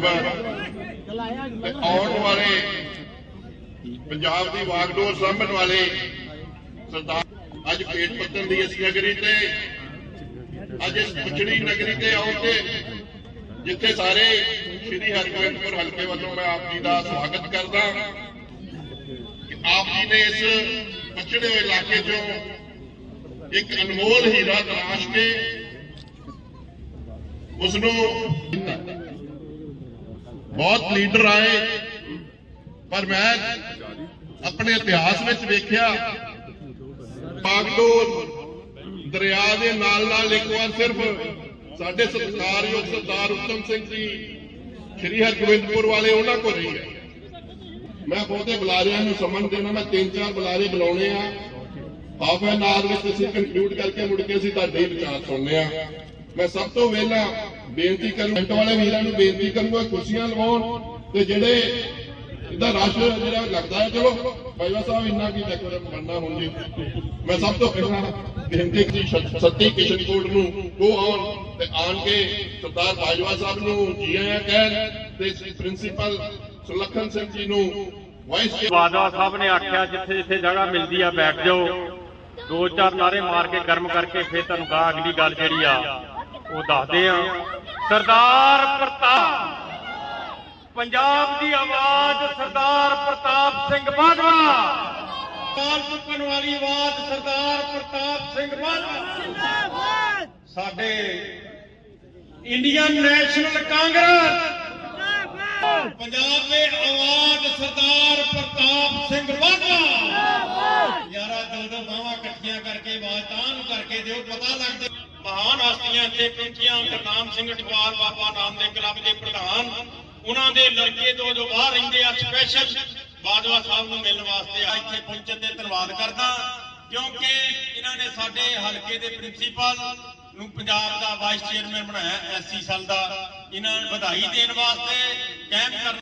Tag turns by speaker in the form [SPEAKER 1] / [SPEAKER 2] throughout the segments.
[SPEAKER 1] Member ਤੇ ਆਉਣ ਵਾਲੇ ਪੰਜਾਬ ਦੀ ਵਾਗਡੋਰ ਸਾਂਭਣ ਵਾਲੇ ਸਰਦਾਰ ਅੱਜ ਪੇਟ ਪੱਤਨ ਦੀ ਇਸ ਨਗਰੀ ਤੇ, ਅੱਜ ਇਸ ਪਛੜੀ ਨਗਰੀ ਤੇ ਆਉਣ ਕੇ ਜਿੱਥੇ ਸਾਰੇ ਸ਼੍ਰੀ ਹਰਗੋਬਿੰਦਪੁਰ ਹਲਕੇ ਵੱਲੋਂ ਮੈਂ ਆਪ ਜੀ ਦਾ ਸਵਾਗਤ ਕਰਦਾ ਕਿ ਆਪ ਜੀ ਨੇ ਇਸ ਪਛੜੇ ਇਲਾਕੇ ਚੋਂ ਇੱਕ ਅਨਮੋਲ ਹੀਰਾ ਤਰਾਸ਼ ਕੇ ਉਸ ਨੂੰ ਬਹੁਤ ਲੀਡਰ ਆਏ। ਪਰ ਮੈਂ ਆਪਣੇ ਇਤਿਹਾਸ ਵਿੱਚ ਵੇਖਿਆ, ਬਾਗਡੋਰ ਦਰਿਆ ਦੇ ਨਾਲ ਨਾਲ ਇੱਕ ਵਾਰ ਸਿਰਫ ਸਾਡੇ ਸਤਿਕਾਰਯੋਗ ਸਰਦਾਰ ਉੱਤਮ ਸਿੰਘ ਜੀ, ਸ਼੍ਰੀ ਹਰਗੋਬਿੰਦਪੁਰ ਵਾਲੇ ਉਹਨਾਂ ਕੋਲ ਰਹੀ ਹੈ। ਮੈਂ ਬਹੁਤੇ ਬੁਲਾਰਿਆਂ ਨੂੰ ਸਮਨ ਦੇਣਾ, ਮੈਂ ਤਿੰਨ ਚਾਰ ਬੁਲਾਰੇ ਬੁਲਾਉਣੇ ਆ। ਹਾਫ ਐਨ ਆਰ ਵਿੱਚ ਅਸੀਂ ਕੰਕਲੂਡ ਕਰਕੇ ਮੁੜ ਕੇ ਅਸੀਂ ਤੁਹਾਡੇ ਵਿਚਾਰ ਸੁਣਨੇ ਆ। ਮੈਂ ਸਭ ਤੋਂ ਪਹਿਲਾਂ ਬੇਨਤੀ ਕਰੂੰ ਪਿੰਡ ਵਾਲੇ ਵੀਰਾਂ ਨੂੰ ਬੇਨਤੀ ਕਰੂੰਗਾ ਕੁਰਸੀਆਂ ਲਵਾਉਣ ਤੇ ਜਿਹੜੇ ਇਹਦਾ ਰਸ਼ ਜਿਹੜਾ ਲੱਗਦਾ ਹੈ, ਚਲੋ ਬਾਈਵਾ ਸਾਹਿਬ ਇੰਨਾ ਕੀ ਡੈਕੋਰੇਟ ਕਰਨਾ ਹੁਣ ਜੀ। ਮੈਂ ਸਭ ਤੋਂ ਪਹਿਲਾਂ ਬੇਨਤੀ ਕੀਤੀ ਸੱਤੀ ਕਿਸ਼ਨਕੋਟ ਨੂੰ ਉਹ ਆਉਣ ਤੇ ਆਣ ਕੇ ਸਰਦਾਰ ਬਾਜਵਾ ਸਾਹਿਬ ਨੂੰ, ਜੀ ਆਇਆਂ ਕਹਿਣ ਤੇ ਪ੍ਰਿੰਸੀਪਲ ਸੁਲੱਖਣ ਸਿੰਘ ਜੀ ਨੂੰ ਵਾਈਸ
[SPEAKER 2] ਬਾਦਵਾ ਸਾਹਿਬ ਨੇ ਆਖਿਆ, ਜਿੱਥੇ ਜਿੱਥੇ ਜਗ੍ਹਾ ਮਿਲਦੀ ਆ, ਬੈਠ ਜਾਓ। ਦੋ ਚਾਰ ਨਾਰੇ ਮਾਰ ਕੇ ਗਰਮ ਕਰਕੇ ਫਿਰ ਤੁਹਾਨੂੰ ਗਾ ਅਗਲੀ ਗੱਲ ਜਿਹੜੀ ਆ। ਉਹ ਦੱਸਦੇ ਆ ਸਰਦਾਰ ਪ੍ਰਤਾਪ ਪੰਜਾਬ ਦੀ ਆਵਾਜ਼ ਸਰਦਾਰ ਪ੍ਰਤਾਪ ਸਿੰਘ ਬਾਜਵਾ। ਕਾਲ ਚੁੱਕਣ ਵਾਲੀ ਆਵਾਜ਼ ਸਰਦਾਰ ਪ੍ਰਤਾਪ ਸਿੰਘ ਬਾਜਵਾ। ਸਾਡੇ ਇੰਡੀਅਨ ਨੈਸ਼ਨਲ ਕਾਂਗਰਸ। ਪੰਜਾਬ ਦੇ ਆਵਾਜ਼ ਸਰਦਾਰ ਪ੍ਰਤਾਪ ਸਿੰਘ ਬਾਜਵਾ। ਯਾਰਾ ਦੋ ਦੋ ਬਾਹਾਂ ਇਕੱਠੀਆਂ ਕਰਕੇ ਆਵਾਜ਼ ਤਾਂ ਨੂੰ ਕਰਕੇ ਦਿਓ ਪਤਾ ਲੱਗਦਾ ਮਹਾਨ ਹਸਤੀਆਂ ਇੱਥੇ ਪਹੁੰਚੀਆਂ ਗੁਰਨਾਮ ਸਿੰਘ ਟਕਵਾਲ ਬਾਬਾ ਨਾਮਦੇਵ ਕਲੱਬ ਦੇ ਪ੍ਰਧਾਨ। ਉਹਨਾਂ ਦੇ ਲੜਕੇ ਤੋਂ ਜੋ ਬਾਹਰ ਰਹਿੰਦੇ ਆ ਸਪੈਸ਼ਲ ਬਾਜਵਾ ਸਾਹਿਬ ਨੂੰ ਮਿਲਣ ਵਾਸਤੇ ਆ ਇੱਥੇ ਪਹੁੰਚਣ ਤੇ ਧੰਨਵਾਦ ਕਰਦਾ। ਕਿਉਂਕਿ ਇਹਨਾਂ ਨੇ ਸਾਡੇ ਹਲਕੇ ਦੇ ਪ੍ਰਿੰਸੀਪਲ ਨੂੰ ਪੰਜਾਬ ਦਾ ਵਾਈਸ ਚੇਅਰਮੈਨ ਬਣਾਇਆ ਐਸਸੀ ਸਾਲ ਦਾ। ਇਹਨਾਂ ਨੂੰ ਵਧਾਈ ਦੇਣ ਵਾਸਤੇ ਕੈਂਪ ਕਰ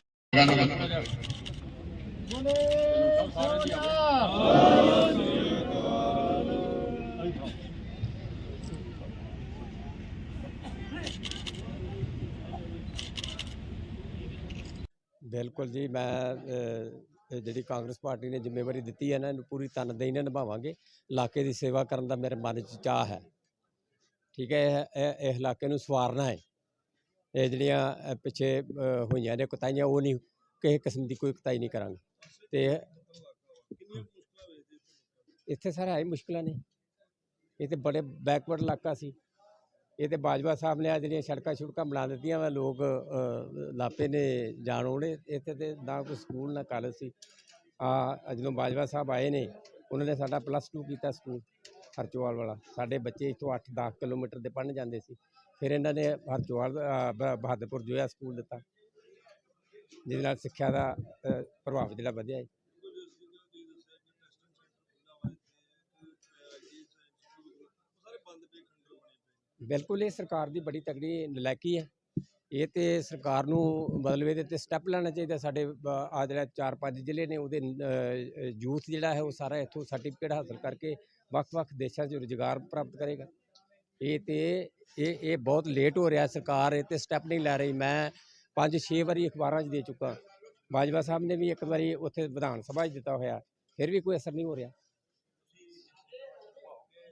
[SPEAKER 3] ਬਿਲਕੁਲ ਜੀ ਮੈਂ ਜਿਹੜੀ ਕਾਂਗਰਸ ਪਾਰਟੀ ਨੇ ਜ਼ਿੰਮੇਵਾਰੀ ਦਿੱਤੀ ਹੈ ਨਾ ਇਹਨੂੰ ਪੂਰੀ ਤਨਦੇਹੀ ਨਾਲ ਨਿਭਾਵਾਂਗੇ। ਇਲਾਕੇ ਦੀ ਸੇਵਾ ਕਰਨ ਦਾ ਮੇਰੇ ਮਨ 'ਚ ਚਾਹ ਹੈ। ਠੀਕ ਹੈ ਇਹ ਇਹ- ਇਲਾਕੇ ਨੂੰ ਸਵਾਰਨਾ ਹੈ। ਇਹ ਜਿਹੜੀਆਂ ਪਿੱਛੇ ਹੋਈਆਂ ਨੇ ਕੁਤਾਈਆਂ ਉਹ ਨਹੀਂ ਕਿਸੇ ਕਿਸਮ ਦੀ ਕੋਈ ਕੁਤਾਈ ਨਹੀਂ ਕਰਾਂਗੇ। ਤੇ ਇੱਥੇ ਸਾਰਾ ਹੈ ਹੀ ਮੁਸ਼ਕਲਾਂ ਨੇ। ਇਹ ਤੇ ਬੜੇ ਬੈਕਵਰਡ ਇਲਾਕਾ ਸੀ। ਇਹ ਤੇ ਬਾਜਵਾ ਸਾਹਿਬ ਨੇ ਆ ਜਿਹੜੀਆਂ ਸੜਕਾਂ ਛੁੜਕਾਂ ਬਣਾ ਦਿੱਤੀਆਂ ਵਾ, ਲੋਕ ਲਾਪੇ ਨੇ ਜਾਣ ਉਹਨੇ ਇੱਥੇ ਤੇ ਨਾ ਕੋਈ ਸਕੂਲ, ਨਾ ਕਾਲਜ ਸੀ। ਆ ਜਦੋਂ ਬਾਜਵਾ ਸਾਹਿਬ ਆਏ ਨੇ, ਉਹਨਾਂ ਨੇ ਸਾਡਾ ਪਲੱਸ 2 ਕੀਤਾ ਸਕੂਲ, ਹਰਚੋਵਾਲ ਵਾਲਾ। ਸਾਡੇ ਬੱਚੇ ਇੱਥੋਂ 8-10 ਕਿਲੋਮੀਟਰ ਦੇ ਪੜ੍ਹਨ ਜਾਂਦੇ ਸੀ। ਫਿਰ ਇਹਨਾਂ ਨੇ ਹਰਚੋਵਾਲ ਬਹਾਦਰਪੁਰ ਜੋਇਆ ਸਕੂਲ ਦਿੱਤਾ। ਜਿਹਦੇ ਨਾਲ ਸਿੱਖਿਆ ਦਾ ਪ੍ਰਭਾਵ ਜਿਹੜਾ ਵਧਿਆ ਹੈ ਬਿਲਕੁਲ ਇਹ ਸਰਕਾਰ ਦੀ ਬੜੀ ਤਕੜੀ ਨਲਾਇਕੀ ਹੈ। ਇਹ ਤੇ ਸਰਕਾਰ ਨੂੰ ਮਤਲਬ ਇਹਦੇ ਤੇ ਸਟੈਪ ਲੈਣਾ ਚਾਹੀਦਾ। ਸਾਡੇ ਆ ਜਿਹੜਾ ਚਾਰ ਪੰਜ ਜ਼ਿਲ੍ਹੇ ਨੇ, ਉਹਦੇ ਯੂਥ ਜਿਹੜਾ ਹੈ, ਉਹ ਸਾਰਾ ਇੱਥੋਂ ਸਰਟੀਫਿਕੇਟ ਹਾਸਲ ਕਰਕੇ ਵੱਖ-ਵੱਖ ਦੇਸ਼ਾਂ 'ਚ ਰੁਜ਼ਗਾਰ ਪ੍ਰਾਪਤ ਕਰੇਗਾ। ਇਹ ਤੇ, ਇਹ ਇਹ ਬਹੁਤ ਲੇਟ ਹੋ ਰਿਹਾ ਸਰਕਾਰ, ਇਹ ਤੇ ਸਟੈਪ ਨਹੀਂ ਲੈ ਰਹੀ। ਮੈਂ ਪੰਜ ਛੇ ਵਾਰੀ ਅਖਬਾਰਾਂ 'ਚ ਦੇ ਚੁੱਕਾ। ਬਾਜਵਾ ਸਾਹਿਬ ਨੇ ਵੀ ਇੱਕ ਵਾਰੀ ਉੱਥੇ ਵਿਧਾਨ ਸਭਾ 'ਚ ਦਿੱਤਾ ਹੋਇਆ। ਫਿਰ ਵੀ ਕੋਈ ਅਸਰ ਨਹੀਂ ਹੋ ਰਿਹਾ।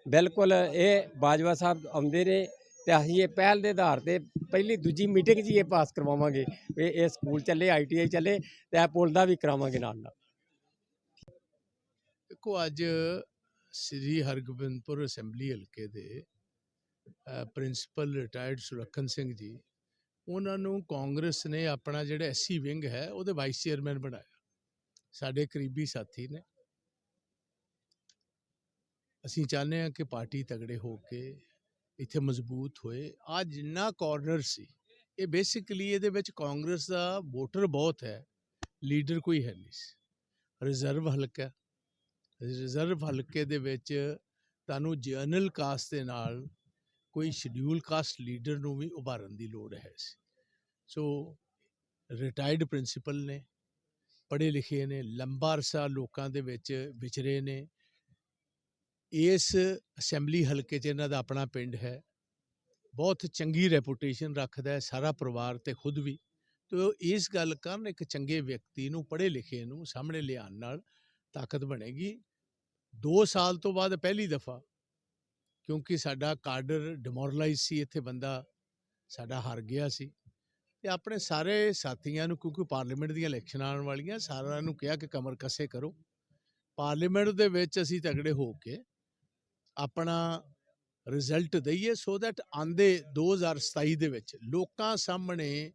[SPEAKER 3] ਬਿਲਕੁਲ ਇਹ ਬਾਜਵਾ ਸਾਹਿਬ ਆਉਂਦੇ ਨੇ ਤੇ ਅਸੀਂ ਇਹ ਪਹਿਲ ਦੇ ਆਧਾਰ ਤੇ ਪਹਿਲੀ ਦੂਜੀ ਮੀਟਿੰਗ 'ਚ ਹੀ ਇਹ ਪਾਸ ਕਰਵਾਵਾਂਗੇ ਵੀ ਇਹ ਸਕੂਲ ਚੱਲੇ ਆਈਟੀਆਈ ਚੱਲੇ ਤੇ ਇਹ ਪੁਲ ਦਾ ਵੀ ਕਰਾਵਾਂਗੇ ਨਾਲ ਨਾਲ।
[SPEAKER 4] ਦੇਖੋ, ਅੱਜ ਸ੍ਰੀ ਹਰਗੋਬਿੰਦਪੁਰ ਅਸੈਂਬਲੀ ਹਲਕੇ ਦੇ ਪ੍ਰਿੰਸੀਪਲ ਰਿਟਾਇਰਡ ਸੁਲੱਖਣ ਸਿੰਘ ਜੀ, ਉਹਨਾਂ ਨੂੰ ਕਾਂਗਰਸ ਨੇ ਆਪਣਾ ਜਿਹੜਾ ਐਸਸੀ ਵਿੰਗ ਹੈ, ਉਹਦੇ ਵਾਈਸ ਚੇਅਰਮੈਨ ਬਣਾਇਆ। ਸਾਡੇ ਕਰੀਬੀ ਸਾਥੀ ਨੇ। ਅਸੀਂ ਚਾਹੁੰਦੇ ਹਾਂ ਕਿ ਪਾਰਟੀ ਤਗੜੇ ਹੋ ਕੇ ਇੱਥੇ ਮਜ਼ਬੂਤ ਹੋਏ। ਆ ਜਿੰਨਾ ਕਾਰਨਰ ਸੀ, ਇਹ ਬੇਸਿਕਲੀ ਇਹਦੇ ਵਿੱਚ ਕਾਂਗਰਸ ਦਾ ਵੋਟਰ ਬਹੁਤ ਹੈ ਲੀਡਰ ਕੋਈ ਹੈ ਨਹੀਂ ਸੀ। ਰਿਜ਼ਰਵ ਹਲਕਾ ਰਿਜ਼ਰਵ ਹਲਕੇ ਦੇ ਵਿੱਚ ਤੁਹਾਨੂੰ ਜਰਨਲ ਕਾਸਟ ਦੇ ਨਾਲ ਕੋਈ ਸ਼ਡਿਊਲ ਕਾਸਟ ਲੀਡਰ ਨੂੰ ਵੀ ਉਭਾਰਨ ਦੀ ਲੋੜ ਹੈ ਸੀ। ਸੋ ਰਿਟਾਇਰਡ ਪ੍ਰਿੰਸੀਪਲ ਨੇ, ਪੜ੍ਹੇ ਲਿਖੇ ਨੇ, ਲੰਬਾ ਅਰਸਾ ਲੋਕਾਂ ਦੇ ਵਿੱਚ ਵਿਚਰੇ ਨੇ। ਇਸ ਅਸੈਂਬਲੀ ਹਲਕੇ 'ਚ ਇਹਨਾਂ ਦਾ ਆਪਣਾ ਪਿੰਡ ਹੈ। ਬਹੁਤ ਚੰਗੀ ਰੈਪੂਟੇਸ਼ਨ ਰੱਖਦਾ ਹੈ ਸਾਰਾ ਪਰਿਵਾਰ ਤੇ ਖੁਦ ਵੀ। ਤੋ ਇਸ ਗੱਲ ਕਰਨ ਇੱਕ ਚੰਗੇ ਵਿਅਕਤੀ ਨੂੰ ਪੜ੍ਹੇ ਲਿਖੇ ਨੂੰ ਸਾਹਮਣੇ ਲਿਆਉਣ ਨਾਲ ਤਾਕਤ ਬਣੇਗੀ। 2 ਸਾਲ ਤੋਂ ਬਾਅਦ ਪਹਿਲੀ ਦਫਾ, ਕਿਉਂਕਿ ਸਾਡਾ ਕਾਡਰ ਡਿਮੋਰਲਾਈਜ਼ ਸੀ, ਇੱਥੇ ਬੰਦਾ ਸਾਡਾ ਹਾਰ ਗਿਆ ਸੀ। ਤੇ ਆਪਣੇ ਸਾਰੇ ਸਾਥੀਆਂ ਨੂੰ, ਕਿਉਂਕਿ ਪਾਰਲੀਮੈਂਟ ਦੀਆਂ ਇਲੈਕਸ਼ਨ ਆਉਣ ਵਾਲੀਆਂ, ਸਾਰਿਆਂ ਨੂੰ ਕਿਹਾ ਕਿ ਕਮਰ ਕਸੇ ਕਰੋ। ਪਾਰਲੀਮੈਂਟ ਦੇ ਵਿੱਚ ਅਸੀਂ ਤਗੜੇ ਹੋ ਕੇ ਆਪਣਾ ਰਿਜ਼ਲਟ ਦਈਏ ਸੋ ਦੈਟ ਆਂਦੇ 2027 ਦੇ ਵਿੱਚ ਲੋਕਾਂ ਸਾਹਮਣੇ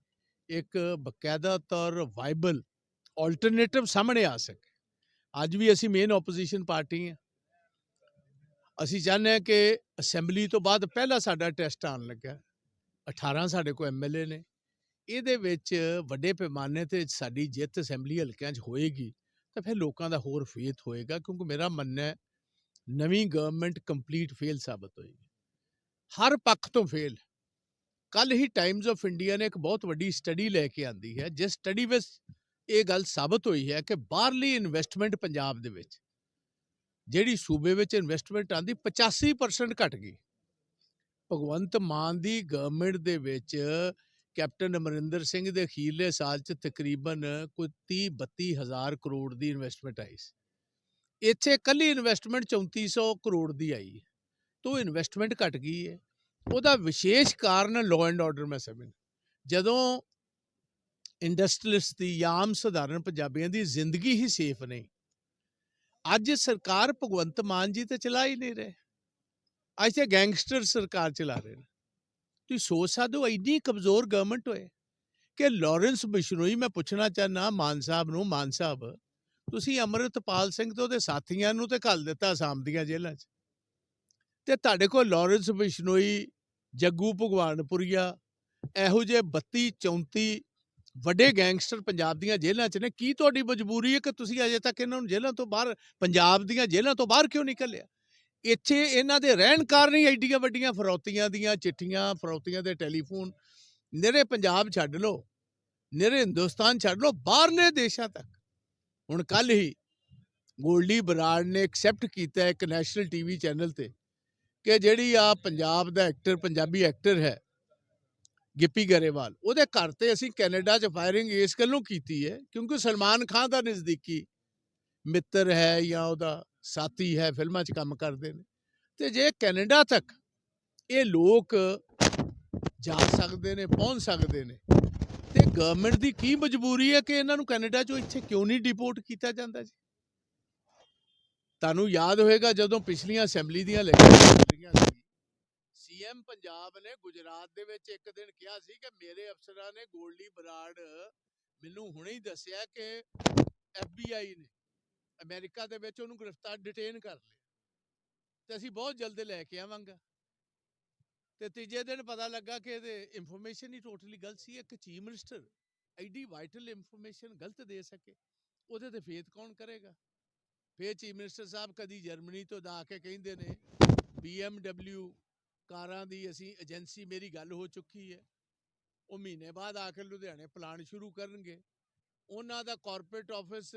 [SPEAKER 4] ਇੱਕ ਬਕਾਇਦਾ ਤੌਰ ਵਾਈਬਲ ਆਲਟਰਨੇਟਿਵ ਸਾਹਮਣੇ ਆ ਸਕੇ। ਅੱਜ ਵੀ ਅਸੀਂ ਮੇਨ ਆਪੋਜੀਸ਼ਨ ਪਾਰਟੀ ਹਾਂ। ਅਸੀਂ ਚਾਹੁੰਦੇ ਹਾਂ ਕਿ ਅਸੈਂਬਲੀ ਤੋਂ ਬਾਅਦ ਪਹਿਲਾ ਸਾਡਾ ਟੈਸਟ ਆਉਣ ਲੱਗਾ 18 ਸਾਡੇ ਕੋਲ ਐਮਐਲਏ ਨੇ। ਇਹਦੇ ਵਿੱਚ ਵੱਡੇ ਪੈਮਾਨੇ ਤੇ ਸਾਡੀ ਜਿੱਤ ਅਸੈਂਬਲੀ ਹਲਕਿਆਂ 'ਚ ਹੋਏਗੀ ਤਾਂ ਫਿਰ ਲੋਕਾਂ ਦਾ ਹੋਰ ਫੇਥ ਹੋਏਗਾ ਕਿਉਂਕਿ ਮੇਰਾ ਮੰਨਣਾ ਹੈ ਨਵੀਂ ਗਵਰਨਮੈਂਟ ਕੰਪਲੀਟ ਫੇਲ ਸਾਬਤ ਹੋਏਗੀ। ਹਰ ਪੱਖ ਤੋਂ ਫੇਲ ਕੱਲ ਹੀ ਟਾਈਮਸ ਆਫ ਇੰਡੀਆ ਨੇ ਇੱਕ ਬਹੁਤ ਵੱਡੀ ਸਟੱਡੀ ਲੈ ਕੇ ਆਂਦੀ ਹੈ, ਜਿਸ ਸਟੱਡੀ ਵਿੱਚ ਇਹ ਗੱਲ ਸਾਬਤ ਹੋਈ ਹੈ ਕਿ ਬਾਹਰਲੀ ਇਨਵੈਸਟਮੈਂਟ ਪੰਜਾਬ ਦੇ ਵਿੱਚ, ਜਿਹੜੀ ਸੂਬੇ ਵਿੱਚ ਇਨਵੈਸਟਮੈਂਟ ਆਂਦੀ 85% ਘਟ ਗਈ। ਭਗਵੰਤ ਮਾਨ ਦੀ ਗਵਰਨਮੈਂਟ ਦੇ ਵਿੱਚ ਕੈਪਟਨ ਅਮਰਿੰਦਰ ਸਿੰਘ ਦੇ ਅਖੀਰਲੇ ਸਾਲ 'ਚ ਤਕਰੀਬਨ ਕੋਈ 30 32 ਹਜ਼ਾਰ ਕਰੋੜ ਦੀ ਇਨਵੈਸਟਮੈਂਟ ਆਈ ਸੀ। ਇੱਥੇ ਕੱਲੀ ਇਨਵੈਸਟਮੈਂਟ 3400 ਕਰੋੜ ਦੀ ਆਈ ਹੈ ਤੋਂ ਇਨਵੈਸਟਮੈਂਟ ਘਟ ਗਈ ਹੈ ਉਹਦਾ ਵਿਸ਼ੇਸ਼ ਕਾਰਨ ਲਾਅ ਐਂਡ ਆਰਡਰ ਮੈਂ ਸਮਝ ਜਦੋਂ ਇੰਡਸਟਰੀਲਿਸਟ ਦੀ ਜਾਂ ਆਮ ਸਧਾਰਨ ਪੰਜਾਬੀਆਂ ਦੀ ਜ਼ਿੰਦਗੀ ਹੀ ਸੇਫ ਨਹੀਂ, ਅੱਜ ਸਰਕਾਰ ਭਗਵੰਤ ਮਾਨ ਜੀ ਤੇ ਚਲਾ ਹੀ ਨਹੀਂ ਰਹੇ। ਅੱਜ ਤੇ ਗੈਂਗਸਟਰ ਸਰਕਾਰ ਚਲਾ ਰਹੇ ਨੇ। ਤੁਸੀਂ ਸੋਚ ਸਕਦੇ ਹੋ, ਇੰਨੀ ਕਮਜ਼ੋਰ ਗਵਰਨਮੈਂਟ ਹੋਏ ਕਿ ਲਾਰੈਂਸ ਬਿਸ਼ਨੋਈ ਮੈਂ ਪੁੱਛਣਾ ਚਾਹਨਾ ਮਾਨ ਸਾਹਿਬ ਨੂੰ, ਮਾਨ ਸਾਹਿਬ ਤੁਸੀਂ ਅਮਰਿਤਪਾਲ ਸਿੰਘ ਤੇ ਉਹਦੇ ਸਾਥੀਆਂ ਨੂੰ ਤੇ ਘੱਲ ਦਿੱਤਾ ਅਸਾਮ ਦੀਆਂ ਜੇਲ੍ਹਾਂ 'ਚ। ਤੇ ਤੁਹਾਡੇ ਕੋਲ ਲਾਰੈਂਸ ਬਿਸ਼ਨੋਈ, ਜੱਗੂ ਭਗਵਾਨਪੁਰੀਆ, ਇਹੋ ਜਿਹੇ 32 34 ਵੱਡੇ ਗੈਂਗਸਟਰ ਪੰਜਾਬ ਦੀਆਂ ਜੇਲ੍ਹਾਂ 'ਚ ਨੇ, ਕੀ ਤੁਹਾਡੀ ਮਜਬੂਰੀ ਹੈ ਕਿ ਤੁਸੀਂ ਅਜੇ ਤੱਕ ਇਹਨਾਂ ਨੂੰ ਜੇਲ੍ਹਾਂ ਤੋਂ ਬਾਹਰ, ਪੰਜਾਬ ਦੀਆਂ ਜੇਲ੍ਹਾਂ ਤੋਂ ਬਾਹਰ ਕਿਉਂ ਨਿਕਲਿਆ? ਇੱਥੇ ਇਹਨਾਂ ਦੇ ਰਹਿਣ ਕਾਰਨ ਹੀ ਐਡੀਆਂ ਵੱਡੀਆਂ ਫਰੌਤੀਆਂ ਦੀਆਂ ਚਿੱਠੀਆਂ, ਫਰੌਤੀਆਂ ਦੇ ਟੈਲੀਫੋਨ, ਨਿਰੇ ਪੰਜਾਬ ਛੱਡ ਲਓ, ਨਿਰੇ ਹਿੰਦੁਸਤਾਨ ਛੱਡ ਲਓ, ਬਾਹਰਲੇ ਦੇਸ਼ਾਂ ਤੱਕ। ਹੁਣ ਕੱਲ ਹੀ ਗੋਲਡੀ ਬਰਾੜ ਨੇ ਐਕਸੈਪਟ ਕੀਤਾ ਇੱਕ ਨੈਸ਼ਨਲ ਟੀਵੀ ਚੈਨਲ ਤੇ ਕਿ ਜਿਹੜੀ ਆ ਪੰਜਾਬ ਦਾ ਐਕਟਰ ਪੰਜਾਬੀ ਐਕਟਰ ਹੈ, ਗਿੱਪੀ ਗਰੇਵਾਲ, ਉਹਦੇ ਘਰ ਤੇ ਅਸੀਂ ਕੈਨੇਡਾ 'ਚ ਫਾਇਰਿੰਗ ਇਸ ਗੱਲੋਂ ਕੀਤੀ ਹੈ ਕਿਉਂਕਿ ਸਲਮਾਨ ਖਾਨ ਦਾ ਨਜ਼ਦੀਕੀ ਮਿੱਤਰ ਹੈ ਜਾਂ ਉਹਦਾ ਸਾਥੀ ਹੈ, ਫਿਲਮਾਂ 'ਚ ਕੰਮ ਕਰਦੇ ਨੇ। ਤੇ ਜੇ ਕੈਨੇਡਾ ਤੱਕ ਇਹ ਲੋਕ ਜਾ ਸਕਦੇ ਨੇ, ਪਹੁੰਚ ਸਕਦੇ ਨੇ ਗਵਰਨਮੈਂਟ ਦੀ ਕੀ ਮਜਬੂਰੀ ਹੈ ਕਿ ਇਹਨਾਂ ਨੂੰ ਕੈਨੇਡਾ 'ਚੋਂ ਇੱਥੇ ਕਿਉਂ ਨਹੀਂ ਡਿਪੋਰਟ ਕੀਤਾ ਜਾਂਦਾ ਜੀ? ਤੁਹਾਨੂੰ ਯਾਦ ਹੋਏਗਾ ਜਦੋਂ ਪਿਛਲੀਆਂ ਅਸੈਂਬਲੀ ਦੀਆਂ ਇਲੈਕਸ਼ਨਾਂ ਸੀ। ਸੀਐਮ ਪੰਜਾਬ ਨੇ ਗੁਜਰਾਤ ਦੇ ਵਿੱਚ ਇੱਕ ਦਿਨ ਕਿਹਾ ਸੀ ਕਿ ਮੇਰੇ ਅਫਸਰਾਂ ਨੇ ਗੋਲਡੀ ਬਰਾੜ ਮੈਨੂੰ ਹੁਣੇ ਹੀ ਦੱਸਿਆ ਕਿ ਐਫਬੀਆਈ ਨੇ ਅਮਰੀਕਾ ਦੇ ਵਿੱਚ ਉਹਨੂੰ ਗ੍ਰਿਫਤਾਰ ਡਿਟੇਨ ਕਰ ਲਿਆ। ਤੇ ਅਸੀਂ ਬਹੁਤ ਜਲਦ ਲੈ ਕੇ ਆਵਾਂਗਾ। ਤੇ ਤੀਜੇ ਦਿਨ ਪਤਾ ਲੱਗਾ ਕਿ ਇਹਦੇ ਇਨਫੋਰਮੇਸ਼ਨ ਹੀ ਟੋਟਲੀ ਗਲਤ ਸੀ, ਇੱਕ ਚੀਫ ਮਿਨਿਸਟਰ ਐਡੀ ਵਾਈਟਲ ਇਨਫੋਰਮੇਸ਼ਨ ਗਲਤ ਦੇ ਸਕੇ, ਉਹਦੇ ਤੇ ਫੇਥ ਕੌਣ ਕਰੇਗਾ? ਫੇਰ ਚੀਫ ਮਿਨਿਸਟਰ ਸਾਹਿਬ ਕਦੀ ਜਰਮਨੀ ਤੋਂ ਦਾ ਕੇ ਕਹਿੰਦੇ ਨੇ, BMW ਕਾਰਾਂ ਦੀ ਅਸੀਂ ਏਜੰਸੀ ਮੇਰੀ ਗੱਲ ਹੋ ਚੁੱਕੀ ਹੈ। ਉਹ ਮਹੀਨੇ ਬਾਅਦ ਆ ਕੇ ਲੁਧਿਆਣੇ ਪਲਾਨ ਸ਼ੁਰੂ ਕਰਨਗੇ। ਉਹਨਾਂ ਦਾ ਕਾਰਪੋਰੇਟ ਆਫਿਸ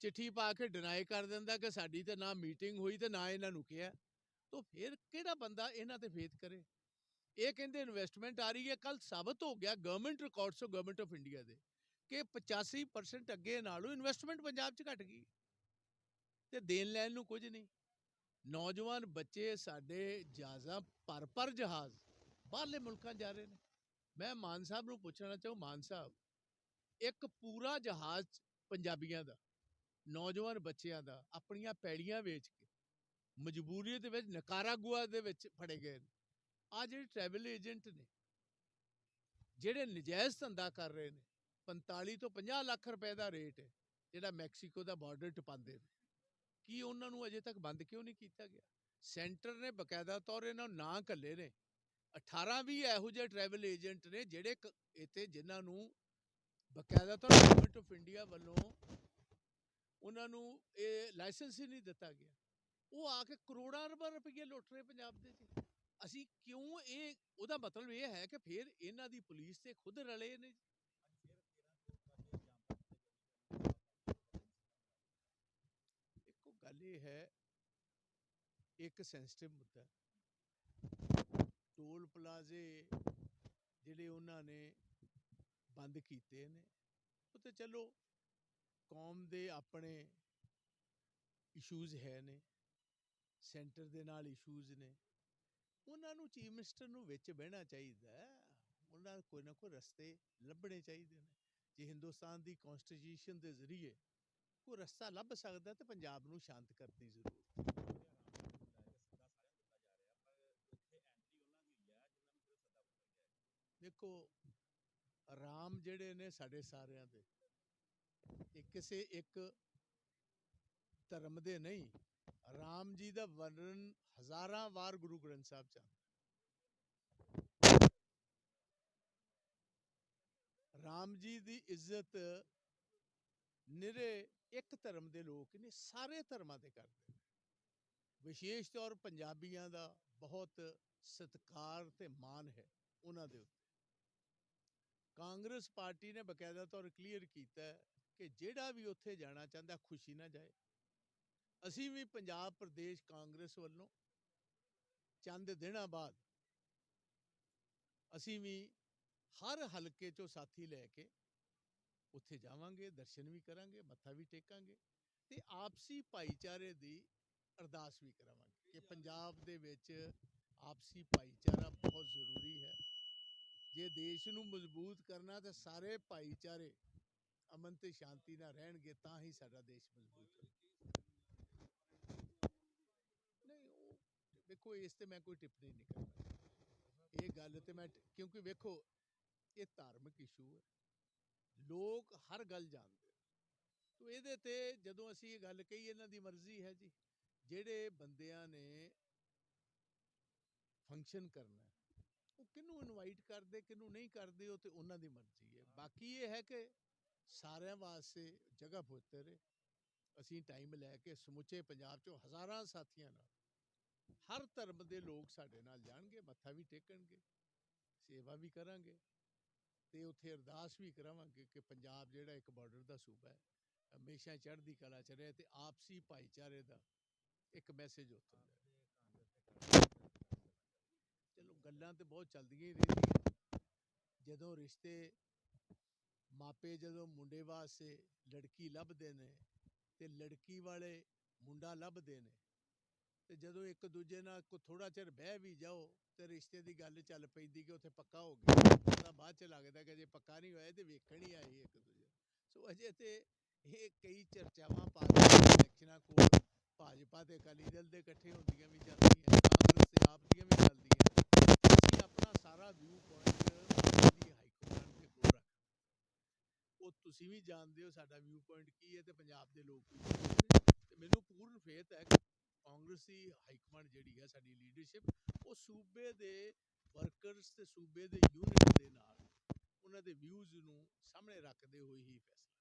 [SPEAKER 4] ਚਿੱਠੀ ਪਾ ਕੇ ਡਿਨਾਈ ਕਰ ਦਿੰਦਾ ਕਿ ਸਾਡੀ ਤੇ ਨਾ ਮੀਟਿੰਗ ਹੋਈ ਤੇ ਨਾ ਇਹਨਾਂ ਨੂੰ ਕਿਹਾ। ਤਾਂ ਫਿਰ ਕਿਹੜਾ ਬੰਦਾ ਇਹਨਾਂ ਤੇ ਫੇਥ ਕਰੇ? ਇਹ ਕਹਿੰਦੇ ਇਨਵੈਸਟਮੈਂਟ ਆ ਰਹੀ ਹੈ ਕੱਲ ਸਾਬਤ ਹੋ ਗਿਆ government records of government of India ਦੇ ਕਿ 85% ਅੱਗੇ ਨਾਲੋਂ ਇਨਵੈਸਟਮੈਂਟ ਪੰਜਾਬ 'ਚ ਘਟ ਗਈ। ਤੇ ਦੇਣ ਲੈਣ ਨੂੰ ਕੁਝ ਨਹੀਂ। ਨੌਜਵਾਨ ਬੱਚੇ ਸਾਡੇ ਜਹਾਜ਼ਾਂ ਪਰ ਪਰ ਜਹਾਜ਼, ਬਾਹਰਲੇ ਮੁਲਕਾਂ ਜਾ ਰਹੇ ਨੇ। ਮੈਂ ਮਾਨ ਸਾਹਿਬ ਨੂੰ ਪੁੱਛਣਾ ਚਾਹੂੰ, ਮਾਨ ਸਾਹਿਬ, ਇੱਕ ਪੂਰਾ ਜਹਾਜ਼ ਪੰਜਾਬੀਆਂ ਦਾ, ਨੌਜਵਾਨ ਬੱਚਿਆਂ ਦਾ, ਆਪਣੀਆਂ ਪੈੜੀਆਂ ਵੇਚ ਕੇ ਮਜਬੂਰੀ ਦੇ ਵਿੱਚ, ਨਕਾਰਾਗੁਆ ਦੇ ਵਿੱਚ ਫੜੇ ਗਏ ਨੇ। ਆ ਜਿਹੜੇ ਟਰੈਵਲ ਏਜੰਟ ਨੇ, ਜਿਹੜੇ ਨਜਾਇਜ਼ ਧੰਦਾ ਕਰ ਰਹੇ ਨੇ 45 ਤੋਂ 50 ਲੱਖ ਰੁਪਏ ਦਾ ਰੇਟ ਹੈ, ਜਿਹੜਾ ਮੈਕਸੀਕੋ ਦਾ ਬਾਰਡਰ ਟਪਾਉਂਦੇ ਨੇ। ਕੀ ਉਹਨਾਂ ਨੂੰ ਅਜੇ ਤੱਕ ਬੰਦ ਕਿਉਂ ਨਹੀਂ ਕੀਤਾ ਗਿਆ? ਸੈਂਟਰ ਨੇ ਬਕਾਇਦਾ ਤੌਰ ਇਹਨਾਂ ਨੂੰ ਨਾਂ ਕੱਲੇ ਨੇ। 18 ਵੀ ਇਹੋ ਜਿਹੇ ਟਰੈਵਲ ਏਜੰਟ ਨੇ ਜਿਹੜੇ ਇੱਥੇ ਜਿਨ੍ਹਾਂ ਨੂੰ ਬਕਾਇਦਾ ਤੌਰ ਗਵਰਨਮੈਂਟ ਆਫ ਇੰਡੀਆ ਵੱਲੋਂ ਉਹਨਾਂ ਨੂੰ ਇਹ ਲਾਇਸੈਂਸ ਹੀ ਨਹੀਂ ਦਿੱਤਾ ਗਿਆ। ਉਹ ਆ ਕੇ ਕਰੋੜਾਂ ਰੁਪਏ ਰੁਪਏ ਲੁੱਟ ਰਹੇ ਪੰਜਾਬ ਦੇ ਜੀ ਅਸੀਂ ਕਿਉਂ ਇਹ ਉਹਦਾ ਮਤਲਬ ਇਹ ਹੈ ਕਿ ਫਿਰ ਇਹਨਾਂ ਦੀ ਪੁਲਿਸ ਤੇ ਖੁਦ ਰਲੇ ਨੇ ਇੱਕੋ ਗੱਲ ਇਹ ਹੈ ਇੱਕ ਸੈਂਸਿਟਿਵ ਮੁੱਦਾ। ਟੋਲ ਪਲਾਜ਼ੇ ਜਿਹੜੇ ਉਹਨਾਂ ਨੇ ਬੰਦ ਕੀਤੇ ਨੇ ਉਹ ਤੇ ਚਲੋ ਕੌਮ ਦੇ ਆਪਣੇ ਇਸ਼ੂਜ਼ ਹੈ ਨੇ। ਸੈਂਟਰ ਦੇ ਨਾਲ ਇਸ਼ੂਜ਼ ਨੇ। ਉਹਨਾਂ ਨੂੰ ਚੀਫ ਮਿਨਿਸਟਰ ਨੂੰ ਵਿੱਚ ਬਹਿਣਾ ਚਾਹੀਦਾ ਉਹਨਾਂ ਕੋਈ ਨਾ ਕੋਈ ਰਸਤੇ ਲੱਭਣੇ ਚਾਹੀਦੇ ਨੇ। ਜੇ ਹਿੰਦੁਸਤਾਨ ਦੀ ਕਨਸਟੀਟਿਊਸ਼ਨ ਦੇ ਜ਼ਰੀਏ ਕੋਈ ਰਸਤਾ ਲੱਭ ਸਕਦਾ ਤੇ ਪੰਜਾਬ ਨੂੰ ਸ਼ਾਂਤ ਕਰਨ ਦੀ ਦੇਖੋ, ਰਾਮ ਜਿਹੜੇ ਨੇ ਸਾਡੇ ਸਾਰਿਆਂ ਦੇ, ਇਹ ਕਿਸੇ ਇੱਕ ਧਰਮ ਦੇ ਨਹੀਂ ਰਾਮ ਜੀ ਦਾ ਵਰਣਨ ਹਜ਼ਾਰਾਂ ਵਾਰ ਗੁਰੂ ਗ੍ਰੰਥ ਸਾਹਿਬ ਚ ਆਉਂਦਾ ਰਾਮ ਜੀ ਦੀ ਇੱਜ਼ਤ ਨਿਰੇ ਇੱਕ ਧਰਮ ਦੇ ਲੋਕ ਨੇ, ਸਾਰੇ ਧਰਮਾਂ ਦੇ ਕਰਦੇ ਨੇ। ਵਿਸ਼ੇਸ਼ ਤੌਰ ਪੰਜਾਬੀਆਂ ਦਾ ਬਹੁਤ ਸਤਿਕਾਰ ਤੇ ਮਾਣ ਹੈ ਉਹਨਾਂ ਦੇ ਉੱਤੇ। ਕਾਂਗਰਸ ਪਾਰਟੀ ਨੇ ਬਕਾਇਦਾ ਤੌਰ ਕਲੀਅਰ ਕੀਤਾ ਕਿ ਜਿਹੜਾ ਵੀ ਉੱਥੇ ਜਾਣਾ ਚਾਹੁੰਦਾ ਖੁਸ਼ੀ ਨਾਲ ਜਾਏ। ਅਸੀਂ ਵੀ ਪੰਜਾਬ ਪ੍ਰਦੇਸ਼ ਕਾਂਗਰਸ ਵੱਲੋਂ ਚੰਦ ਦਿਨਾਂ ਬਾਅਦ ਅਸੀਂ ਵੀ ਹਰ ਹਲਕੇ ਚੋਂ ਸਾਥੀ ਲੈ ਕੇ ਉੱਥੇ ਜਾਵਾਂਗੇ ਦਰਸ਼ਨ ਵੀ ਕਰਾਂਗੇ ਮੱਥਾ ਵੀ ਟੇਕਾਂਗੇ ਤੇ ਆਪਸੀ ਭਾਈਚਾਰੇ ਦੀ ਅਰਦਾਸ ਵੀ ਕਰਾਵਾਂਗੇ ਕਿ ਪੰਜਾਬ ਦੇ ਵਿੱਚ ਆਪਸੀ ਭਾਈਚਾਰਾ ਬਹੁਤ ਜ਼ਰੂਰੀ ਹੈ। ਜੇ ਦੇਸ਼ ਨੂੰ ਮਜ਼ਬੂਤ ਕਰਨਾ ਤਾਂ ਸਾਰੇ ਭਾਈਚਾਰੇ ਅਮਨ ਤੇ ਸ਼ਾਂਤੀ ਨਾਲ ਰਹਿਣਗੇ ਤਾਂ ਹੀ ਸਾਡਾ ਦੇਸ਼ ਮਜ਼ਬੂਤ ਹੋਵੇਗਾ ਨਹੀਂ ਉਹ ਵੇਖੋ ਇਸ ਤੇ ਮੈਂ ਕੋਈ ਟਿੱਪਣੀ ਨਹੀਂ ਕਰਦਾ। ਇਹ ਗੱਲ ਤੇ ਮੈਂ ਕਿਉਂਕਿ ਵੇਖੋ ਇਹ ਧਾਰਮਿਕ ਇਸ਼ੂ ਹੈ। ਲੋਕ ਹਰ ਗੱਲ ਜਾਣਦੇ ਤੋ ਇਹਦੇ ਤੇ ਜਦੋਂ ਅਸੀਂ ਇਹ ਗੱਲ ਕਹੀ ਇਹਨਾਂ ਦੀ ਮਰਜ਼ੀ ਹੈ ਜੀ। ਜਿਹੜੇ ਬੰਦਿਆਂ ਨੇ ਫੰਕਸ਼ਨ ਕਰਨਾ ਉਹ ਕਿਹਨੂੰ ਇਨਵਾਈਟ ਕਰਦੇ ਕਿਹਨੂੰ ਨਹੀਂ ਕਰਦੇ ਉਹ ਤੇ ਉਹਨਾਂ ਦੀ ਮਰਜ਼ੀ ਹੈ। ਬਾਕੀ ਇਹ ਹੈ ਕਿ ਸਾਰਿਆਂ ਵਾਸਤੇ ਜਗ੍ਹਾ ਪੁੱਤਰ ਅਸੀਂ ਟਾਈਮ ਲੈ ਕੇ ਸਮੁੱਚੇ ਪੰਜਾਬ ਚੋਂ ਹਜ਼ਾਰਾਂ ਸਾਥੀਆਂ ਨਾਲ ਹਰ ਧਰਮ ਦੇ ਲੋਕ ਸਾਡੇ ਨਾਲ ਜਾਣਗੇ, ਮੱਥਾ ਵੀ ਟੇਕਣਗੇ, ਸੇਵਾ ਵੀ ਕਰਾਂਗੇ ਤੇ ਉੱਥੇ ਅਰਦਾਸ ਵੀ ਕਰਾਵਾਂਗੇ ਕਿ ਪੰਜਾਬ ਜਿਹੜਾ ਇੱਕ ਬਾਰਡਰ ਦਾ ਸੂਬਾ ਹੈ, ਹਮੇਸ਼ਾ ਚੜ੍ਹਦੀ ਕਲਾ ਚ ਰਹੇ ਤੇ ਆਪਸੀ ਭਾਈਚਾਰੇ ਦਾ ਇੱਕ ਮੈਸੇਜ ਉੱਥੋਂ ਚਲੋ ਗੱਲਾਂ ਤੇ ਬਹੁਤ ਚੱਲਦੀਆਂ ਹੀ ਰਹਿੰਦੀਆਂ। ਜਦੋਂ ਰਿਸ਼ਤੇ ਮਾਪੇ ਜਦੋਂ ਮੁੰਡੇ ਵਾਸਤੇ ਲੜਕੀ ਲੱਭਦੇ ਨੇ ਤੇ ਲੜਕੀ ਵਾਲੇ ਮੁੰਡਾ ਲੱਭਦੇ ਨੇ ਤੇ ਜਦੋਂ ਇੱਕ ਦੂਜੇ ਨਾਲ ਕੋ ਥੋੜਾ ਚਿਰ ਬਹਿ ਵੀ ਜਾਓ ਤੇ ਰਿਸ਼ਤੇ ਦੀ ਗੱਲ ਚੱਲ ਪੈਂਦੀ ਕਿ ਉੱਥੇ ਪੱਕਾ ਹੋ ਗਿਆ। ਤਾਂ ਬਾਅਦ ਚ ਲੱਗਦਾ ਕਿ ਜੇ ਪੱਕਾ ਨਹੀਂ ਹੋਇਆ ਤੇ ਵੇਖਣ ਹੀ ਆਏ ਇੱਕ ਦੂਜੇ ਸੋ ਅਜੇ ਤੇ ਇਹ ਕਈ ਚਰਚਾਵਾਂ ਪਾਰਟੀ ਇਲੈਕਸ਼ਨਾਂ ਕੋਲ। ਭਾਜਪਾ ਤੇ ਅਕਾਲੀ ਦਲ ਦੇ ਇਕੱਠੇ ਹੁੰਦੀਆਂ ਵੀ ਚੱਲਦੀਆਂ ਕਾਂਗਰਸ ਤੇ ਆਪ ਦੀਆਂ ਵੀ ਚੱਲਦੀਆਂ। ਅਸੀਂ ਆਪਣਾ ਸਾਰਾ ਵਿਊ ਪੁਆਇੰਟ ਦੀ ਹਾਈ ਕਮਾਂਡ ਦੇ ਕੋਲ ਰੱਖ ਉਹ ਤੁਸੀਂ ਵੀ ਜਾਣਦੇ ਹੋ ਸਾਡਾ ਵਿਊ ਪੁਆਇੰਟ ਕੀ ਹੈ ਤੇ ਪੰਜਾਬ ਦੇ ਲੋਕ ਵੀ ਜਾਣਦੇ ਨੇ। ਤੇ ਮੈਨੂੰ ਪੂਰਨ ਫੇਥ ਹੈ ਕਾਂਗਰਸ ਦੀ ਹਾਈ ਕਮਾਂਡ ਜਿਹੜੀ ਹੈ ਸਾਡੀ ਲੀਡਰਸ਼ਿਪ, ਉਹ ਸੂਬੇ ਦੇ ਵਰਕਰਸ ਤੇ ਸੂਬੇ ਦੇ ਯੂਨਿਟ ਦੇ ਨਾਲ ਉਹਨਾਂ ਦੇ ਵਿਊਜ਼ ਨੂੰ ਸਾਹਮਣੇ ਰੱਖਦੇ ਹੋਏ ਹੀ ਫੈਸਲਾ